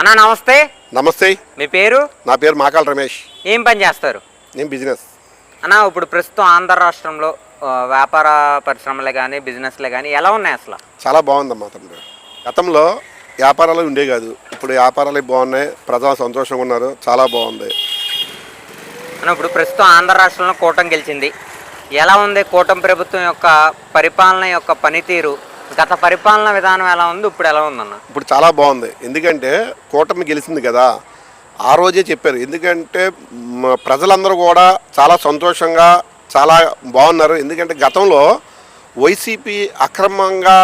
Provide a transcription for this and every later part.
అన్నా నమస్తే. నమస్తే. మీ పేరు? నా పేరు మాకాల రమేష్. ఏం పని చేస్తారు? నేను బిజినెస్. అన్నా ఇప్పుడు ప్రస్తుతం ఆంధ్ర రాష్ట్రంలో ఆ, వ్యాపార పరిశ్రమలే కానీ బిజినెస్లే కానీ ఎలా ఉన్నాయి అసలు? చాలా బాగుందమ్మా తమ్ముడు. గతంలో వ్యాపారాలు ఉండే కాదు. ఇప్పుడు వ్యాపారాలు బాగున్నాయి. ప్రజలు సంతోషంగా ఉన్నారు. చాలా బాగుంది. అన్న ఇప్పుడు ప్రస్తుతం ఆంధ్ర రాష్ట్రంలో కూటమి గెలిచింది. ఎలా ఉంది కూటమి ప్రభుత్వం యొక్క పరిపాలన యొక్క పనితీరు? గత పరిపాలన విధానం ఎలా ఉంది ఇప్పుడు ఎలా ఉందన్న? ఇప్పుడు చాలా బాగుంది. ఎందుకంటే కూటమి గెలిచింది కదా ఆ రోజే చెప్పారు. ఎందుకంటే ప్రజలందరూ కూడా చాలా సంతోషంగా చాలా బాగున్నారు. ఎందుకంటే గతంలో వైసీపీ అక్రమంగా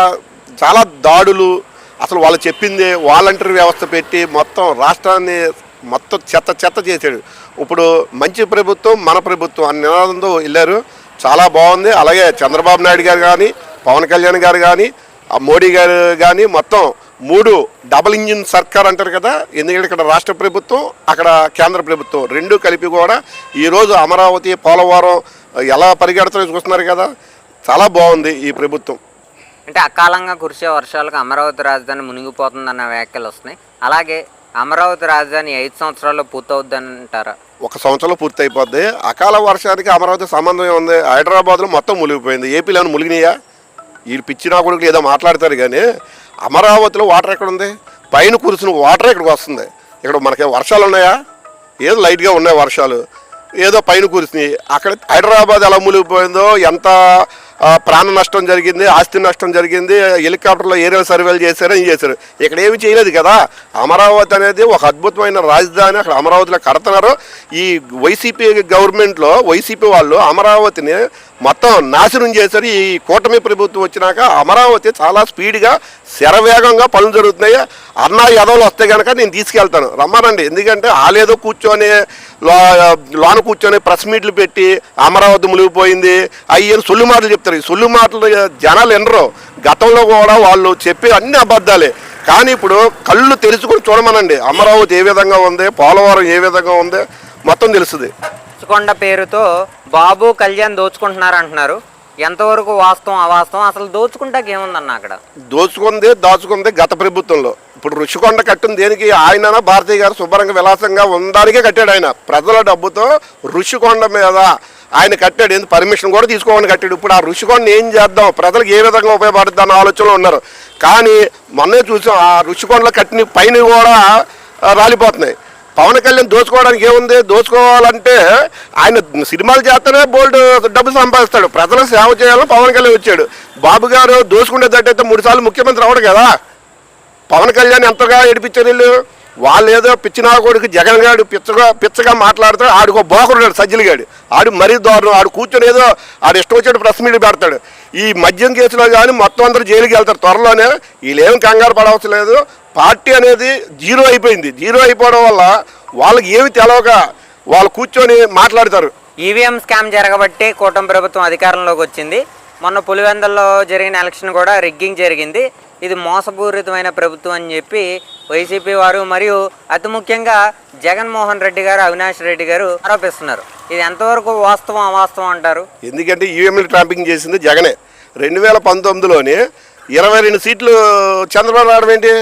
చాలా దాడులు అసలు వాళ్ళు చెప్పింది వాలంటీర్ వ్యవస్థ పెట్టి మొత్తం రాష్ట్రాన్ని మొత్తం చెత్త చెత్త చేశాడు. ఇప్పుడు మంచి ప్రభుత్వం మన ప్రభుత్వం అనే నినాదంతో వెళ్ళారు. చాలా బాగుంది. అలాగే చంద్రబాబు నాయుడు గారు కానీ పవన్ కళ్యాణ్ గారు కానీ మోడీ గారు కానీ మొత్తం మూడు డబుల్ ఇంజిన్ సర్కార్ అంటారు కదా ఎందుకంటే ఇక్కడ రాష్ట్ర ప్రభుత్వం అక్కడ కేంద్ర ప్రభుత్వం రెండు కలిపి కూడా ఈరోజు అమరావతి పోలవరం ఎలా పరిగెడుతున్నాయో చూస్తున్నారు కదా చాలా బాగుంది ఈ ప్రభుత్వం. అంటే అకాలంగా కురిసే వర్షాలకు అమరావతి రాజధాని మునిగిపోతుందన్న వ్యాఖ్యలు వస్తున్నాయి. అలాగే అమరావతి రాజధాని ఐదు సంవత్సరాల్లో పూర్తవుద్దని అంటారా ఒక సంవత్సరంలో పూర్తి అయిపోద్ది అకాల వర్షానికి అమరావతి సంబంధం ఉంది హైదరాబాద్లో మొత్తం మునిగిపోయింది. ఏపీలో మునిగినాయా? వీళ్ళు పిచ్చినా కొడుకులు ఏదో మాట్లాడతారు కానీ అమరావతిలో వాటర్ ఎక్కడ ఉంది పైన కురిసిన వాటర్ ఇక్కడికి వస్తుంది. ఇక్కడ మనకి వర్షాలు ఉన్నాయా? ఏదో లైట్గా ఉన్నాయి వర్షాలు. ఏదో పైన కురిసినాయి. అక్కడ హైదరాబాద్ ఎలా మూలిగిపోయిందో ఎంత ప్రాణ నష్టం జరిగింది ఆస్తి నష్టం జరిగింది హెలికాప్టర్లో ఏరియల్ సర్వేలు చేశారు ఏం చేశారు? ఇక్కడ ఏమి చేయలేదు కదా. అమరావతి అనేది ఒక అద్భుతమైన రాజధాని. అక్కడ అమరావతిలో కడుతున్నారు. ఈ వైసీపీ గవర్నమెంట్లో వైసీపీ వాళ్ళు అమరావతిని మొత్తం నాశనం చేశారు. ఈ కూటమి ప్రభుత్వం వచ్చినాక అమరావతి చాలా స్పీడ్గా శరవేగంగా పనులు జరుగుతున్నాయి. అన్న యదవులు వస్తే కనుక నేను తీసుకెళ్తాను. రమ్మనండి. ఎందుకంటే ఆలేదో కూర్చొని లో లోన కూర్చొని ప్రెస్ మీట్లు పెట్టి అమరావతి మునిగిపోయింది. అయ్యని సొల్లు మాటలు చెప్తారు. ఈ సొల్లు మాటలు జనాలు వినరు. గతంలో కూడా వాళ్ళు చెప్పే అన్ని అబద్ధాలే. కానీ ఇప్పుడు కళ్ళు తెరుచుకొని చూడమనండి. అమరావతి ఏ విధంగా ఉంది? పోలవరం ఏ విధంగా ఉంది? మొత్తం తెలుస్తుంది. రుచికొండ పేరుతో బాబు కళ్యాణ్ దోచుకుంటున్నారు అంటున్నారు ఎంతవరకు వాస్తవం అవాస్తవం? అసలు దోచుకుంటాకి ఏముందన్న అక్కడ? దోచుకుంది దాచుకుంది గత ప్రభుత్వంలో. ఇప్పుడు రుషికొండ కట్టిన దేనికి ఆయన భారతీయ గారు శుభ్రంగా విలాసంగా ఉండడానికే కట్టాడు ఆయన. ప్రజల డబ్బుతో రుషికొండ మీద ఆయన కట్టాడు. ఎందుకు పర్మిషన్ కూడా తీసుకోమని కట్టాడు. ఇప్పుడు ఆ రుషికొండ ఏం చేద్దాం? ప్రజలకు ఏ విధంగా ఉపయోగపడుతుంది అన్న ఆలోచనలో ఉన్నారు. కానీ మొన్నే చూసాం ఆ రుషికొండలో కట్టిన పైన కూడా రాలిపోతున్నాయి. పవన్ కళ్యాణ్ దోచుకోవడానికి ఏముంది? దోచుకోవాలంటే ఆయన సినిమాలు చేస్తేనే బోల్డ్ డబ్బు సంపాదిస్తాడు. ప్రజలకు సేవ చేయాలని పవన్ కళ్యాణ్ వచ్చాడు. బాబు గారు దోచుకునేటట్టయితే మూడు సార్లు ముఖ్యమంత్రి అవడు కదా? పవన్ కళ్యాణ్ ఎంతగా ఏడిపించారు వీళ్ళు? వాళ్ళు ఏదో పిచ్చినా కొడుకు జగన్ గారు పిచ్చగా పిచ్చగా మాట్లాడతాడు ఆడికో బోకరున్నాడు సజ్జలు గాడు. ఆడు మరీ దారుణం. ఆడు కూర్చొని ఏదో ఆడు ఇష్టం వచ్చాడు ప్రెస్ మీట్ పెడతాడు. ఈ మద్యం కేసులో కానీ మొత్తం అందరూ జైలుకి వెళ్తారు త్వరలోనే. వీళ్ళేం కంగారు పడవలసిన లేదు పార్టీ అనేది జీరో అయిపోయింది. జీరో అయిపోవడం వల్ల వాళ్ళకి ఏమి తెలవక వాళ్ళు కూర్చొని మాట్లాడతారు. ఈవీఎం స్కామ్ జరగబట్టే కూటమి ప్రభుత్వం అధికారంలోకి వచ్చింది. మొన్న పులివెందల్లో జరిగిన ఎలక్షన్ కూడా రిగ్గింగ్ జరిగింది. ఇది మోసపూరితమైన ప్రభుత్వం అని చెప్పి వైసీపీ వారు మరియు అతి ముఖ్యంగా జగన్మోహన్ రెడ్డి గారు అవినాష్ రెడ్డి గారు ఆరోపిస్తున్నారు. ఇది ఎంతవరకు వాస్తవం అవాస్తవం అంటారు? ఎందుకంటే ఈవీఎంలు ట్రాంపింగ్ చేసింది జగనే. రెండు వేల పంతొమ్మిదిలోని ఇరవై రెండు సీట్లు చంద్రబాబు రావడం ఏంటి?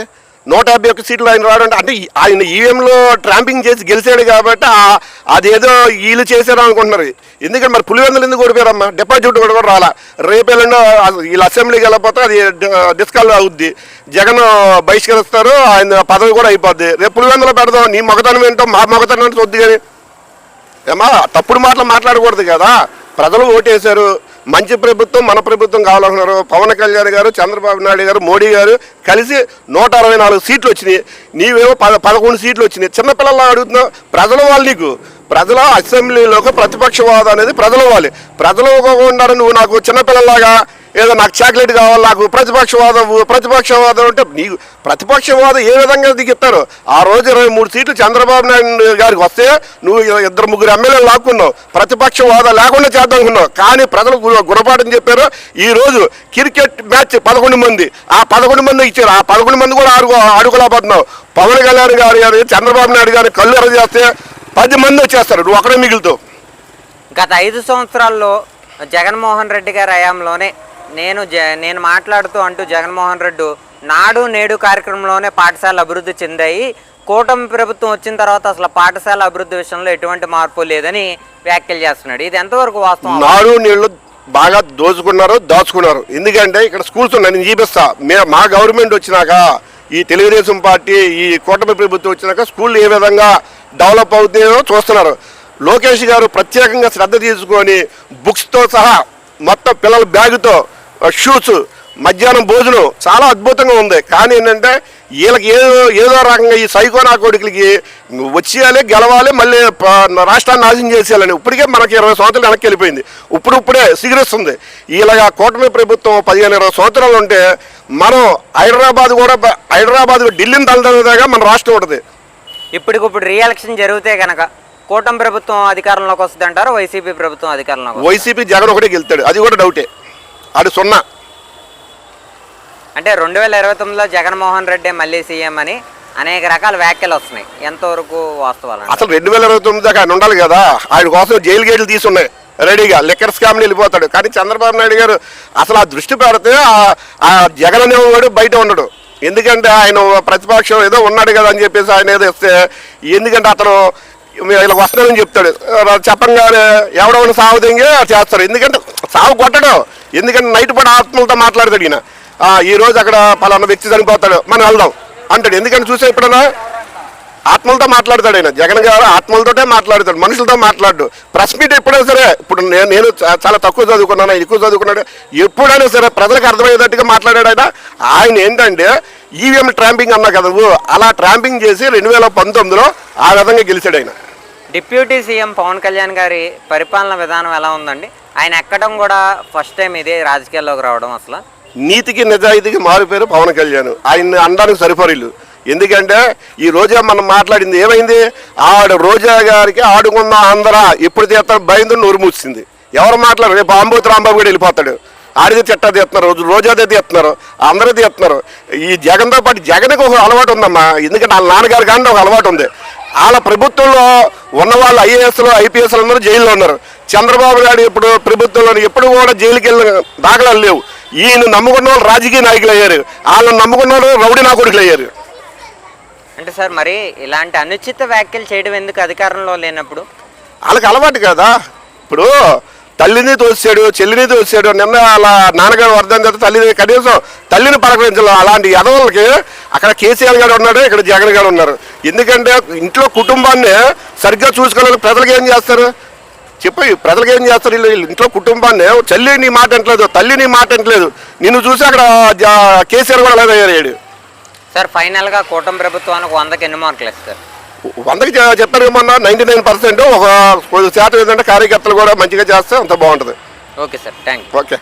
నూట యాభై ఒక్క సీట్లు ఆయన రావడం అంటే ఆయన ఈవీఎంలో ట్రాంపింగ్ చేసి గెలిచాడు కాబట్టి అదేదో వీళ్ళు చేశారు అనుకుంటున్నారు. ఎందుకంటే మరి పులివెందులు ఎందుకు ఓడిపోయారమ్మా? డిపాజిట్ కూడా కూడా రాలా. రేపేళ్ళండో వీళ్ళు అసెంబ్లీకి వెళ్ళకపోతే అది డిస్కాల్ అవుద్ది. జగన్ బహిష్కరిస్తారు ఆయన పదవి కూడా అయిపోద్ది. రేపు పులివెందులో పెడదాం. నీ మొగతనం ఏంటో మా మొగతనం ఏంటో వద్దు కానీ. ఏమా తప్పుడు మాటలు మాట్లాడకూడదు కదా. ప్రజలు ఓటేశారు. మంచి ప్రభుత్వం మన ప్రభుత్వం కావాలనుకున్నారు. పవన్ కళ్యాణ్ గారు చంద్రబాబు నాయుడు గారు మోడీ గారు కలిసి నూట అరవై నాలుగు సీట్లు వచ్చినాయి. నీవేమో పద పదకొండు సీట్లు వచ్చినాయి. చిన్నపిల్లల్లో అడుగుతున్నావు. ప్రజల వాళ్ళు నీకు. ప్రజల అసెంబ్లీలోకి ప్రతిపక్షవాదం అనేది ప్రజల వాళ్ళు. ప్రజలు ఉన్నారు నువ్వు నాకు చిన్నపిల్లలాగా ఏదో నాకు చాక్లెట్ కావాలి నాకు ప్రతిపక్షవాదం ప్రతిపక్షవాదం అంటే నీకు ప్రతిపక్షవాదం ఏ విధంగా దిగిస్తారు ఆ రోజు ఇరవై మూడు సీట్లు చంద్రబాబు నాయుడు గారికి వస్తే నువ్వు ఇద్దరు ముగ్గురు ఎమ్మెల్యేలు లాక్కున్నావు. ప్రతిపక్షవాదం లేకుండా చేద్దాం అనుకున్నావు. కానీ ప్రజలు గురపాటని గుణపాఠం చెప్పారు. ఈరోజు క్రికెట్ మ్యాచ్ పదకొండు మంది. ఆ పదకొండు మంది ఇచ్చారు. ఆ పదకొండు మంది కూడా ఆడుకో ఆడుకోలేకపోతున్నావు పవన్ కళ్యాణ్ గారు గారు చంద్రబాబు నాయుడు గారు కళ్ళు ఎర్ర చేస్తే పది మంది వచ్చేస్తారు. నువ్వు ఒకడే మిగులుతావు. గత ఐదు సంవత్సరాల్లో జగన్మోహన్ రెడ్డి గారి హయాంలోనే నేను జ నేను మాట్లాడుతూ అంటూ జగన్మోహన్ రెడ్డి నాడు నేడు కార్యక్రమంలోనే పాఠశాలలు అభివృద్ధి చెందాయి. కూటమి ప్రభుత్వం వచ్చిన తర్వాత అసలు పాఠశాల అభివృద్ధి విషయంలో ఎటువంటి మార్పు లేదని వ్యాఖ్యలు చేస్తున్నాడు. ఇది ఎంతవరకు వాస్తవం? నాడు నీళ్ళు బాగా దోచుకున్నారు దాచుకున్నారు. ఎందుకంటే ఇక్కడ స్కూల్స్ ఉన్నాయి నేను చూపిస్తా. మా గవర్నమెంట్ వచ్చినాక ఈ తెలుగుదేశం పార్టీ ఈ కూటమి ప్రభుత్వం వచ్చినాక స్కూళ్ళు ఏ విధంగా డెవలప్ అవుతాయో చూస్తున్నారు. లోకేష్ గారు ప్రత్యేకంగా శ్రద్ధ తీసుకొని బుక్స్తో సహా మొత్తం పిల్లల బ్యాగుతో షూస్ మధ్యాహ్నం భోజనం చాలా అద్భుతంగా ఉంది. కానీ ఏంటంటే వీళ్ళకి ఏదో ఏదో రకంగా ఈ సైకోనా కొడుకులకి వచ్చేయాలి గెలవాలి మళ్ళీ రాష్ట్రాన్ని నాశనం చేసేయాలని ఇప్పటికే మనకి ఇరవై సంవత్సరాలు వెనక్కి వెళ్ళిపోయింది. ఇప్పుడు ఇప్పుడే సిగరెస్తుంది ఇలాగా కూటమి ప్రభుత్వం పదిహేను ఇరవై సంవత్సరాలు ఉంటే మనం హైదరాబాద్ కూడా హైదరాబాద్ ఢిల్లీని తలదాగా మన రాష్ట్రం ఉంటుంది. ఇప్పటికిప్పుడు రీఎలక్షన్ జరిగితే కనుక కూటమి ప్రభుత్వం అధికారంలోకి వస్తుంది అంటారు? వైసీపీ ప్రభుత్వం అధికారంలోకి వస్తుందా? వైసీపీ జగన్ ఒకటే గెలుతాడు అది కూడా డౌటే. అది సున్నా. అంటే రెండు వేల ఇరవై తొమ్మిదిలో జగన్మోహన్ రెడ్డి మళ్ళీ సీఎం అని అనేక రకాల వ్యాఖ్యలు వస్తున్నాయి. ఎంతవరకు వాస్తవాలు అసలు రెండు వేల ఇరవై తొమ్మిది దాకా ఆయన ఉండాలి కదా? ఆయన కోసం జైలు గేట్లు తీసున్నాయి రెడీగా లిక్కర్ స్కామ్ వెళ్ళిపోతాడు. కానీ చంద్రబాబు నాయుడు గారు అసలు ఆ దృష్టి పెడితే ఆ- ఆ జగన్ అనేవాడు బయట ఉండడు. ఎందుకంటే ఆయన ప్రతిపక్షం ఏదో ఉన్నాడు కదా అని చెప్పేసి ఆయన ఏదో ఇస్తే ఎందుకంటే అతను ఇలా వస్తున్నానని చెప్తాడు. చెప్పంగానే ఎవడవని సాగు దింగి చేస్తారు. ఎందుకంటే సాగు కొట్టడం ఎందుకంటే నైట్ పడి ఆత్మలతో మాట్లాడతాడు ఈయన. ఆ, ఈ రోజు అక్కడ పలానా వ్యక్తి చనిపోతాడు మనం వెళ్దాం అంటాడు. ఎందుకంటే చూసే ఎప్పుడన్నా ఆత్మలతో మాట్లాడతాడు ఆయన జగన్ గారు ఆత్మలతోటే మాట్లాడతాడు మనుషులతో మాట్లాడు. ప్రెస్ మీట్ ఎప్పుడైనా సరే ఇప్పుడు నేను నేను చాలా తక్కువ చదువుకున్నాను ఆయన ఎక్కువ చదువుకున్నాడు ఎప్పుడైనా సరే ప్రజలకు అర్థమయ్యేటట్టుగా మాట్లాడాడు ఆయన. ఆయన ఏంటంటే ఈవీఎం ట్రాంపింగ్ అన్నా కదా అలా ట్రాంపింగ్ చేసి రెండు వేల పంతొమ్మిదిలో ఆ విధంగా గెలిచాడు ఆయన. డిప్యూటీ సీఎం పవన్ కళ్యాణ్ గారి పరిపాలన విధానం ఎలా ఉందండి? ఆయన ఎక్కడం కూడా ఫస్ట్ టైం ఇదే రాజకీయాల్లోకి రావడం అసలు. నీతికి నిజాయితీకి మారిపోయారు పవన్ కళ్యాణ్. ఆయన అనడానికి సరిపరీలు ఎందుకంటే ఈ రోజా మనం మాట్లాడింది ఏమైంది? ఆడ రోజా గారికి ఆడుకున్న అందరా ఎప్పుడు తీస్తారు భయంతో నోరు మూసింది. ఎవరు మాట్లాడరు? రేపు అంబోతి రాంబాబు కూడా వెళ్ళిపోతాడు. ఆడిది చెట్ట తీస్తున్నారు. రోజు రోజాదే తీస్తున్నారు. అందరూ తీస్తున్నారు. ఈ జగన్తో పాటు జగన్కి ఒక అలవాటు ఉందమ్మా. ఎందుకంటే వాళ్ళ నాన్నగారు కానీ ఒక అలవాటు ఉంది. వాళ్ళ ప్రభుత్వంలో ఉన్న వాళ్ళు ఐఏఎస్లు ఐపీఎస్లు అందరూ జైల్లో ఉన్నారు. చంద్రబాబు నాయుడు ఇప్పుడు ప్రభుత్వంలో ఎప్పుడు కూడా జైలుకి వెళ్ళిన దాఖలాలు లేవు. ఈయన నమ్ముకున్న వాళ్ళు రాజకీయ నాయకులు అయ్యారు. వాళ్ళని నమ్ముకున్న వాళ్ళు రౌడీ నా కొడుకులు అయ్యారు. అంటే సార్ మరి ఇలాంటి అనుచిత వ్యాఖ్యలు చేయడం ఎందుకు అధికారంలో లేనప్పుడు? వాళ్ళకి అలవాటు కదా. ఇప్పుడు తల్లిని తోసాడు చెల్లిని తోసాడు నిన్న వాళ్ళ నాన్నగారు వర్ధం చేస్తే తల్లిని కనీసం తల్లిని పలకరించాలి అలాంటి ఎదవలకి అక్కడ కేసీఆర్ గారు ఉన్నాడు ఇక్కడ జగన్ గారు ఉన్నారు. ఎందుకంటే ఇంట్లో కుటుంబాన్ని సరిగ్గా చూసుకోవాలి ప్రజలకు ఏం చేస్తారు? చెప్పి ప్రజలకు ఏం చేస్తారు? వీళ్ళు వీళ్ళు ఇంట్లో కుటుంబాన్ని చెల్లి నీ మాట అంటలేదు తల్లి నీ మాట అంటలేదు నిన్ను చూసి అక్కడ కేసీఆర్ కూడా అలాగే అయ్యాడు. సార్ ఫైనల్గా కూటమి ప్రభుత్వానికి వందకి ఎన్ని మార్కులు ఇస్తారు వందకి చెప్పారు ఏమన్నా నైంటీ నైన్ పర్సెంట్. ఒక శాతం ఏంటంటే కార్యకర్తలు కూడా మంచిగా చేస్తే అంత బాగుంటుంది. Okay sir thank you okay.